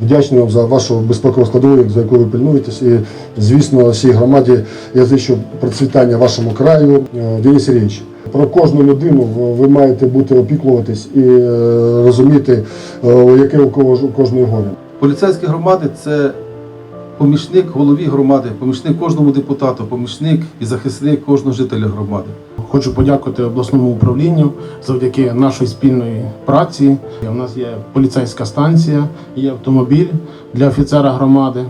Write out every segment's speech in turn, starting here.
вдячний вам за вашу безпекову складову, за яку ви пильнуєтесь. І, звісно, всій громаді я зичу процвітання вашому краю. Е, Денис Сергійович, про кожну людину ви маєте бути опікуватись і е, розуміти, е, яке у кожної горе. Поліцейські громади це помічник голові громади, помічник кожному депутату, помічник і захисник кожного жителя громади. Хочу подякувати обласному управлінню завдяки нашої спільної праці. У нас є поліцейська станція, є автомобіль для офіцера громади.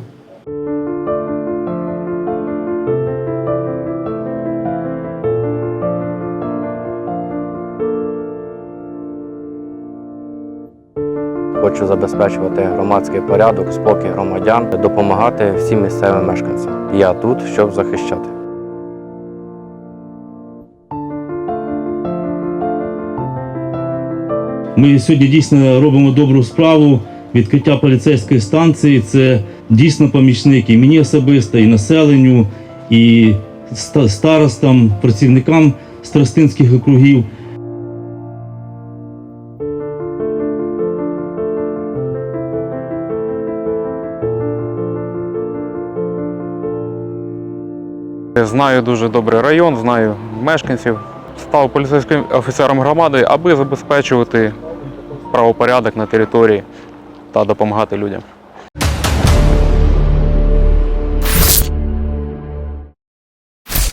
Хочу забезпечувати громадський порядок, спокій громадян, допомагати всім місцевим мешканцям. Я тут, щоб захищати. Ми сьогодні дійсно робимо добру справу. Відкриття поліцейської станції це дійсно помічник і мені особисто, і населенню, і старостам, працівникам старостинських округів. Знаю дуже добре район, знаю мешканців. Став поліцейським офіцером громади, аби забезпечувати правопорядок на території та допомагати людям.